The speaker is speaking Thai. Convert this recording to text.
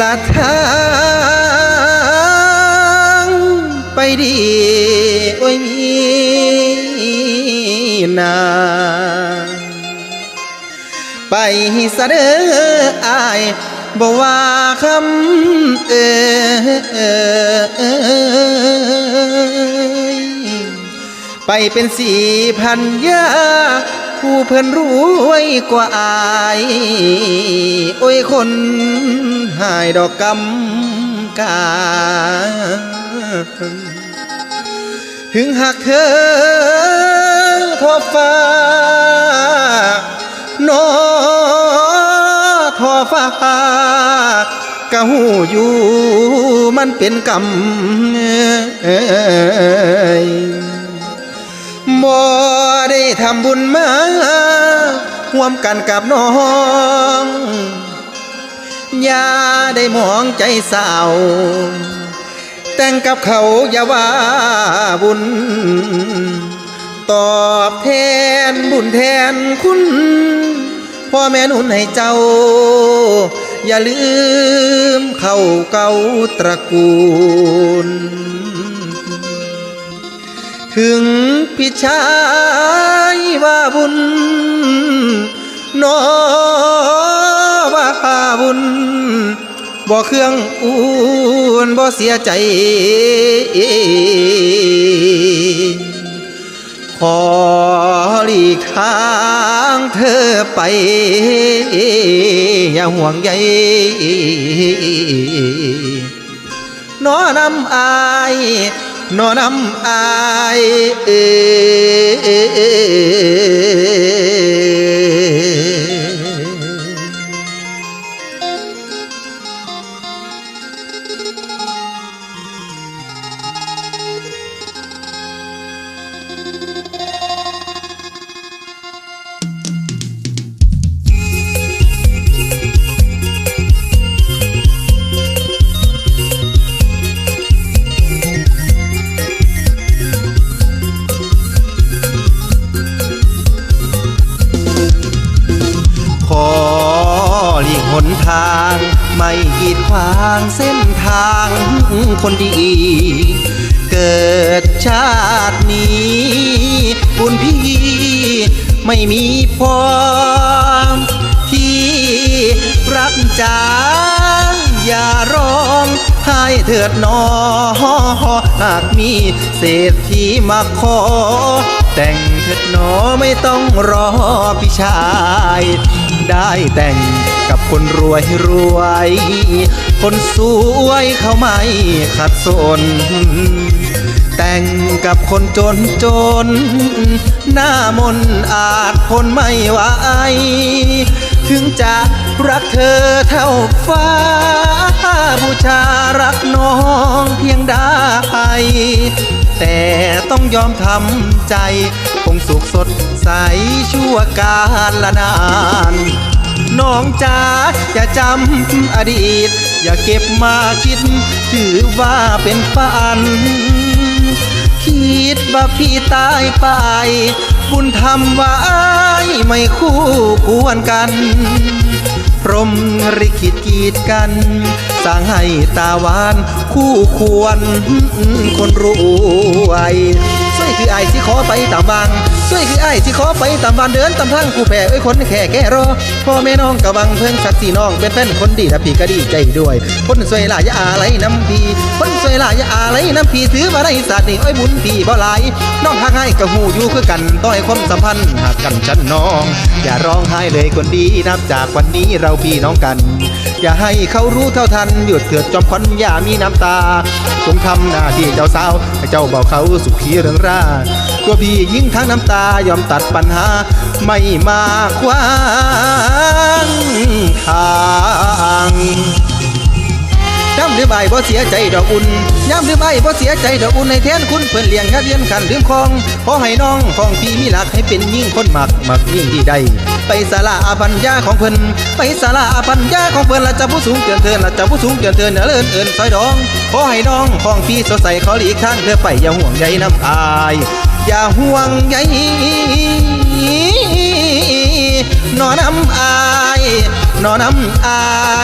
ละทางไปดีโอ้ยมีนาไปสะเดออายบอกว่าคำเออไปเป็นสี่พันยา เพิ่นรวยกว่าอายโอ้ยคนหายดอกกำกา ถึงหากเธอทอฟ้านอทอฟ้ากะหูอยู่มันเป็นกรรมเอ้ยบ่ ทำบุญมาร่วมกันกับน้องอย่าได้มองใจเศร้าแต่งกับเขาอย่าว่าบุญ ตอบแทนบุญแทนคุณพ่อแม่หนุนให้เจ้า อย่าลืมเข้าเก่าตระกูล ถึงพี่ชายว่าบุญนอว่าบุญบ่เครื่องอุ่นบ่เสียใจ ขอหลีกทางเธอไป อย่าห่วงใยนอนำอาย นอนำอายเอาง ไม่กีดขวางเส้นทางคนดี เกิดชาตินี้บุญพี่ไม่มีพอที่รักจ๋าอย่าร้องไห้เถิดนอหากมีเศรษฐีมาขอ แต่งเถิดนอไม่ต้องรอพี่ชาย ได้แต่ง คนรวยรวย คนสวยเขาไม่ขัดสน แต่งกับคนจนจน หน้ามนอาจทนไม่ไหวถึงจะรักเธอเท่าฟ้า บูชารักน้องเพียงได้แต่ต้องยอมทำใจ คงสุขสดใสชั่วกาลนาน น้องจ๋าอย่าจำอดีต อย่าเก็บมาคิด ถือว่าเป็นฝัน คิดว่าพี่ตายไป บุญทำไว้ไม่คู่ควรกัน พรหมริขิตกีดกัน สร้างให้ตาหวานคู่ควรคนรวยสวยคือไอ้ที่ขอไปตามบาง สวยคือไอ้ที่ขอไปตามบานเดินตามทางผู้แผ่เอ้ยคนแค่แก่รอพ่อแม่น้องกะวังเพิ่งสักสี่น้องเป็นแฟนคนดีนะพี่ก็ดีใจด้วย คนสวยหลายอย่าอะไรน้ำพี่คนสวยหลายอย่าอะไรน้ำพี่ถือมาได้ศาสตร์นี่อ้อยบุญพี่บ่หลายน้องหักให้กับหูอยู่คือกันต้อยความสัมพันธ์หากกันฉันน้อง อย่าร้องไห้เลยคนดีนับจากวันนี้เราพี่น้องกัน อย่าให้เขารู้เท่าทันหยุดเถิดจอมขวัญอย่ามีน้ำตาจงทำหน้าที่เจ้าสาวให้เจ้าเบาเขาสุขีเรื่องราตัวพี่ยิ่งทั้งน้ำตายอมตัดปัญหา ไม่มาควาง ไอ้บ่เสียใจดอกอุ่นย้ำลืมไอ้บ่เสียใจดอกอุ่นในแทนคุณเพื่อนเลี้ยงงาเรียนขันลืมคองขอให้น้องของพี่มีหลักให้เป็นยิ่งคนหมักหมักยิ่งที่ใดไปสาราอาปัญญาของเพิ่นไปสาราอาปัญญาของเพิ่นละจะผู้สูงเกินเทินละจะผู้สูงเกินเทินเนื้อเลินเอินซอยดองขอให้น้องของพี่สดใสขอหลีกทางเธอไปอย่าห่วงใยน้ำอายอย่าห่วงใยนอน้ำอายนอน้ำอาย